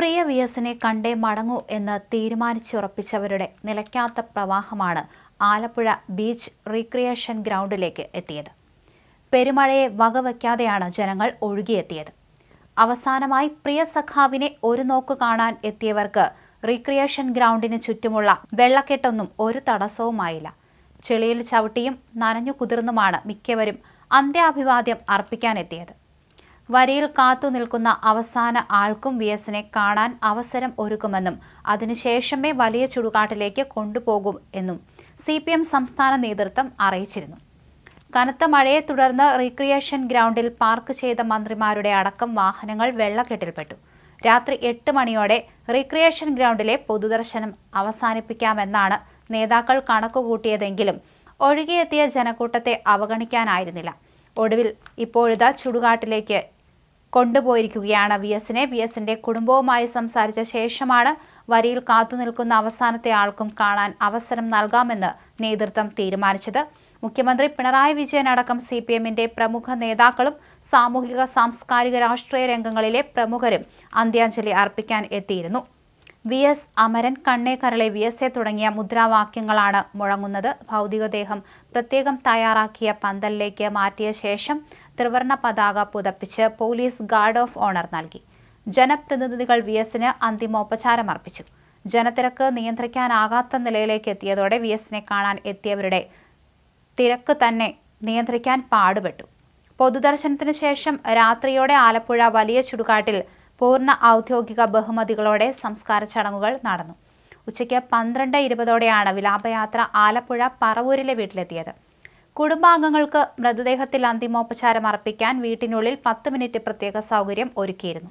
പ്രിയ V എസിനെ കണ്ടേ മടങ്ങൂ എന്ന് തീരുമാനിച്ചുറപ്പിച്ചവരുടെ നിലയ്ക്കാത്ത പ്രവാഹമാണ് ആലപ്പുഴ ബീച്ച് റീക്രിയേഷൻ ഗ്രൗണ്ടിലേക്ക് എത്തിയത്. പെരുമഴയെ വകവയ്ക്കാതെയാണ് ജനങ്ങൾ ഒഴുകിയെത്തിയത്. അവസാനമായി പ്രിയ സഖാവിനെ ഒരു നോക്ക് കാണാൻ എത്തിയവർക്ക് റീക്രിയേഷൻ ഗ്രൗണ്ടിന് ചുറ്റുമുള്ള വെള്ളക്കെട്ടൊന്നും ഒരു തടസ്സവുമായില്ല. ചെളിയിൽ ചവിട്ടിയും നനഞ്ഞു കുതിർന്നുമാണ് മിക്കവരും അന്ത്യാഭിവാദ്യം അർപ്പിക്കാനെത്തിയത്. വരിയിൽ കാത്തു നിൽക്കുന്ന അവസാന ആൾക്കും വി എസിനെ കാണാൻ അവസരം ഒരുക്കുമെന്നും അതിനുശേഷമേ വലിയ ചുടുകാട്ടിലേക്ക് കൊണ്ടുപോകും എന്നും സി പി എം സംസ്ഥാന നേതൃത്വം അറിയിച്ചിരുന്നു. കനത്ത മഴയെ തുടർന്ന് റീക്രിയേഷൻ ഗ്രൗണ്ടിൽ പാർക്ക് ചെയ്ത മന്ത്രിമാരുടെ അടക്കം വാഹനങ്ങൾ വെള്ളക്കെട്ടിൽപ്പെട്ടു. രാത്രി എട്ട് മണിയോടെ റീക്രിയേഷൻ ഗ്രൗണ്ടിലെ പൊതുദർശനം അവസാനിപ്പിക്കാമെന്നാണ് നേതാക്കൾ കണക്കുകൂട്ടിയതെങ്കിലും ഒഴുകിയെത്തിയ ജനക്കൂട്ടത്തെ അവഗണിക്കാനായിരുന്നില്ല. ഒടുവിൽ ഇപ്പോഴത്തെ ചുടുകാട്ടിലേക്ക് കൊണ്ടുപോയിരിക്കുകയാണ് വി എസിനെ വി എസിന്റെ കുടുംബവുമായി സംസാരിച്ച ശേഷമാണ് വരിയിൽ കാത്തുനിൽക്കുന്ന അവസാനത്തെ ആൾക്കും കാണാൻ അവസരം നൽകാമെന്ന് നേതൃത്വം തീരുമാനിച്ചത്. മുഖ്യമന്ത്രി പിണറായി വിജയൻ അടക്കം സി പി എമ്മിന്റെ പ്രമുഖ നേതാക്കളും സാമൂഹിക സാംസ്കാരിക രാഷ്ട്രീയ രംഗങ്ങളിലെ പ്രമുഖരും അന്ത്യാഞ്ജലി അർപ്പിക്കാൻ എത്തിയിരുന്നു. വി എസ് അമരൻ കണ്ണേക്കരളെ വി എസ് എ തുടങ്ങിയ മുദ്രാവാക്യങ്ങളാണ് മുഴങ്ങുന്നത്. ഭൗതികദേഹം പ്രത്യേകം തയ്യാറാക്കിയ പന്തലിലേക്ക് മാറ്റിയ ശേഷം ത്രിവർണ പതാക പുതപ്പിച്ച് പോലീസ് ഗാർഡ് ഓഫ് ഓണർ നൽകി. ജനപ്രതിനിധികൾ വി എസിന് അന്തിമോപചാരം അർപ്പിച്ചു ജനത്തിരക്ക് നിയന്ത്രിക്കാനാകാത്ത നിലയിലേക്ക് എത്തിയതോടെ വി എസിനെ കാണാൻ എത്തിയവരുടെ തിരക്ക് തന്നെ നിയന്ത്രിക്കാൻ പാടുപെട്ടു. പൊതുദർശനത്തിന് ശേഷം രാത്രിയോടെ ആലപ്പുഴ വലിയ ചുടുകാട്ടിൽ പൂർണ ഔദ്യോഗിക ബഹുമതികളോടെ സംസ്കാര ചടങ്ങുകൾ നടന്നു. ഉച്ചയ്ക്ക് പന്ത്രണ്ട് ഇരുപതോടെയാണ് വിലാപയാത്ര ആലപ്പുഴ പറവൂരിലെ വീട്ടിലെത്തിയത്. കുടുംബാംഗങ്ങൾക്ക് മൃതദേഹത്തിൽ അന്തിമോപചാരം അർപ്പിക്കാൻ വീട്ടിനുള്ളിൽ പത്ത് മിനിറ്റ് പ്രത്യേക സൗകര്യം ഒരുക്കിയിരുന്നു